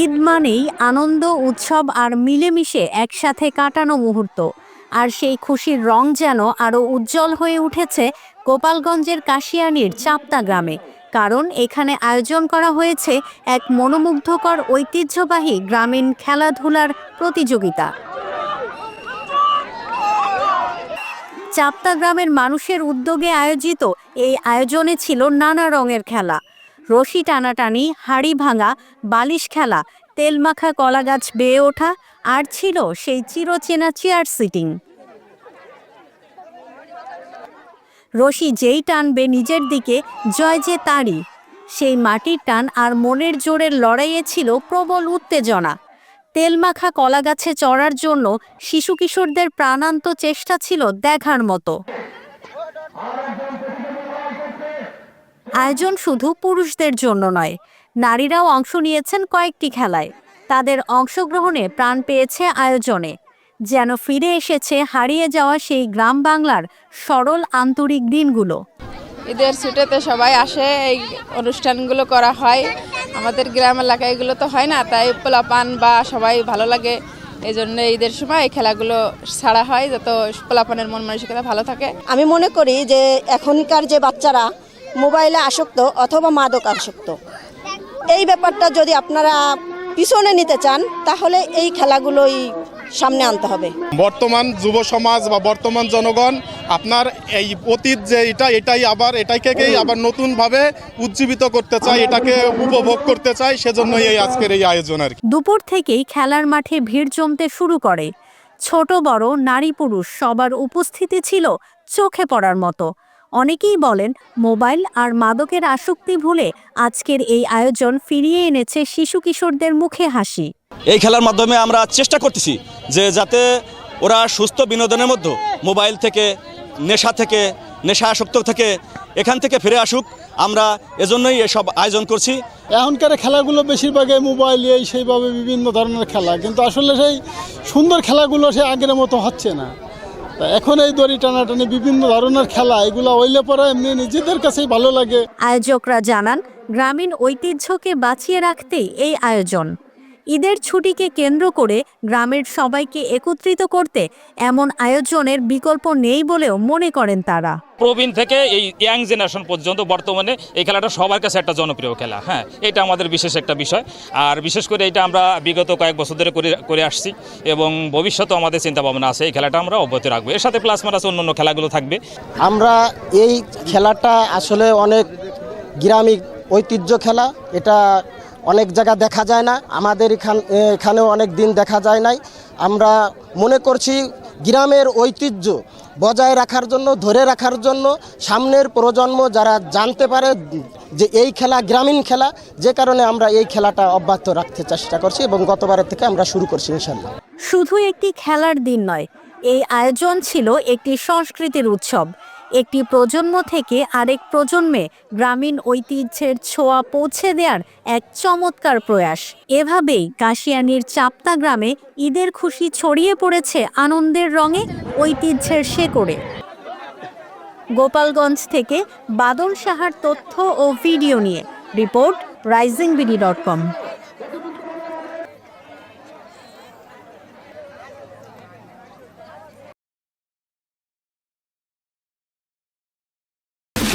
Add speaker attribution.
Speaker 1: ঈদ মানেই আনন্দ, উৎসব আর মিলেমিশে একসাথে কাটানো মুহূর্ত। আর সেই খুশির রং যেন আরও উজ্জ্বল হয়ে উঠেছে গোপালগঞ্জের কাশিয়ানির চাপ্তা গ্রামে। কারণ এখানে আয়োজন করা হয়েছে এক মনোমুগ্ধকর ঐতিহ্যবাহী গ্রামীণ খেলাধুলার প্রতিযোগিতা। চাপ্তা গ্রামের মানুষের উদ্যোগে আয়োজিত এই আয়োজনে ছিল নানা রঙের খেলা। রশি টানাটানি, হাড়ি ভাঙা, বালিশ খেলা তেলমাখা কলাগাছ বেয়ে ওঠা, আর ছিল সেই চিরচেনা চেয়ার সিটিং। রশি যেই টানবে নিজের দিকে, জয় যে তারই। সেই মাটির টান আর মনের জোরের লড়াইয়ে ছিল প্রবল উত্তেজনা। তেলমাখা কলাগাছে চড়ার জন্য শিশু কিশোরদের প্রাণান্ত চেষ্টা ছিল দেখার মতো। আয়োজন শুধু পুরুষদের জন্য নয় নারীরাও অংশ নিয়েছেন কয়েকটি খেলায়। তাদের অংশগ্রহণে প্রাণ পেয়েছে আয়োজনে। যেন ফিরে এসেছে হারিয়ে যাওয়া সেই গ্রাম বাংলার সরল আন্তরিক দিনগুলো।
Speaker 2: ঈদের ছুটেতে সবাই আসে এই অনুষ্ঠানগুলো করা হয়। আমাদের গ্রাম এলাকায় এগুলো তো হয় না তাই পোলাপান বা সবাই ভালো লাগে। এই জন্য ঈদের সময় এই খেলাগুলো ছাড়া হয় যত পোলাপানের মন মানসিকতা ভালো থাকে।
Speaker 3: আমি মনে করি যে এখনকার যে বাচ্চারা মোবাইলে আসক্ত অথবা মাদক আসক্ত। এই ব্যাপারটা যদি আপনারা পিছনে নিতে চান তাহলে এই খেলাগুলোই সামনে আনতে হবে।
Speaker 4: বর্তমান যুব সমাজ বা বর্তমান জনগণ আপনার এই অতীত যে এটা এটাই আবার এটাকেই আবার নতুনভাবে উজ্জীবিত করতে চায় এটাকে উপভোগ করতে চায় সেজন্যই এই আজকের এই আয়োজন আর কি।
Speaker 1: দুপুর থেকেই খেলার মাঠে ভিড় জমতে শুরু করে। ছোট বড় নারী পুরুষ সবার উপস্থিতি ছিল চোখে পড়ার মতো। অনেকেই বলেন মোবাইল আর মাদকের আসক্তি ভুলে আজকের এই আয়োজন ফিরিয়ে এনেছে শিশু কিশোরদের মুখে হাসি।
Speaker 5: এই খেলার মাধ্যমে আমরা চেষ্টা করতেছি যে যাতে ওরা সুস্থ বিনোদনের মধ্যে মোবাইল থেকে নেশা থেকে নেশা আসক্ত থেকে এখান থেকে ফিরে আসুক। আমরা এজন্যই এসব আয়োজন করছি।
Speaker 6: এখনকার খেলাগুলো বেশিরভাগই মোবাইল এই সেইভাবে বিভিন্ন ধরনের খেলা। কিন্তু আসলে সেই সুন্দর খেলাগুলো সে আগের মতো হচ্ছে না। এখন এই দড়ি টানাটানি বিভিন্ন ধরনের খেলা, এগুলো হইলে পরে এমনি নিজেদের কাছেই ভালো লাগে।
Speaker 1: আয়োজকরা জানান, গ্রামীণ ঐতিহ্যকে বাঁচিয়ে রাখতে এই আয়োজন। ঈদের ছুটিকে কেন্দ্র করে গ্রামের সবাইকে একত্রিত করতে এমন আয়োজনের বিকল্প নেই বলেও মনে করেন তারা।
Speaker 7: প্রবীণ থেকে এই ইয়াং জেনারেশন পর্যন্ত বর্তমানে এই খেলাটা সবার কাছে একটা জনপ্রিয় খেলা হ্যাঁ এটা আমাদের বিশেষ একটা বিষয়। আর বিশেষ করে এটা আমরা বিগত কয়েক বছর ধরে করে করে আসছি এবং ভবিষ্যতেও আমাদের চিন্তা ভাবনা আছে এই খেলাটা আমরা অব্যাহত রাখব। এর সাথে প্লাস মারাস অন্য অন্য খেলাগুলো থাকবে।
Speaker 8: আমরা এই খেলাটা আসলে অনেক গ্রামীণ ঐতিহ্য খেলা এটা অনেক জায়গা দেখা যায় না। আমাদের এখান, এখানেও অনেক দিন দেখা যায় নাই। আমরা মনে করছি গ্রামের ঐতিহ্য বজায় রাখার জন্য, ধরে রাখার জন্য, সামনের প্রজন্ম যারা জানতে পারে যে এই খেলা গ্রামীণ খেলা, যে কারণে আমরা এই খেলাটা অব্যাহত রাখতে চেষ্টা করছি এবং গতবারের থেকে আমরা শুরু করছি ইনশাল্লাহ
Speaker 1: শুধু একটি খেলার দিন নয়, এই আয়োজন ছিল একটি সংস্কৃতির উৎসব। একটি প্রজন্ম থেকে আরেক প্রজন্মে গ্রামীণ ঐতিহ্যের ছোঁয়া পৌঁছে দেওয়ার এক চমৎকার প্রয়াস। এভাবেই কাশিয়ানির চাপ্তা গ্রামে ঈদের খুশি ছড়িয়ে পড়েছে আনন্দের রঙে ঐতিহ্যের শেকড়ে। গোপালগঞ্জ থেকে বাদল সাহার তথ্য ও ভিডিও নিয়ে, report Rising BD dot com.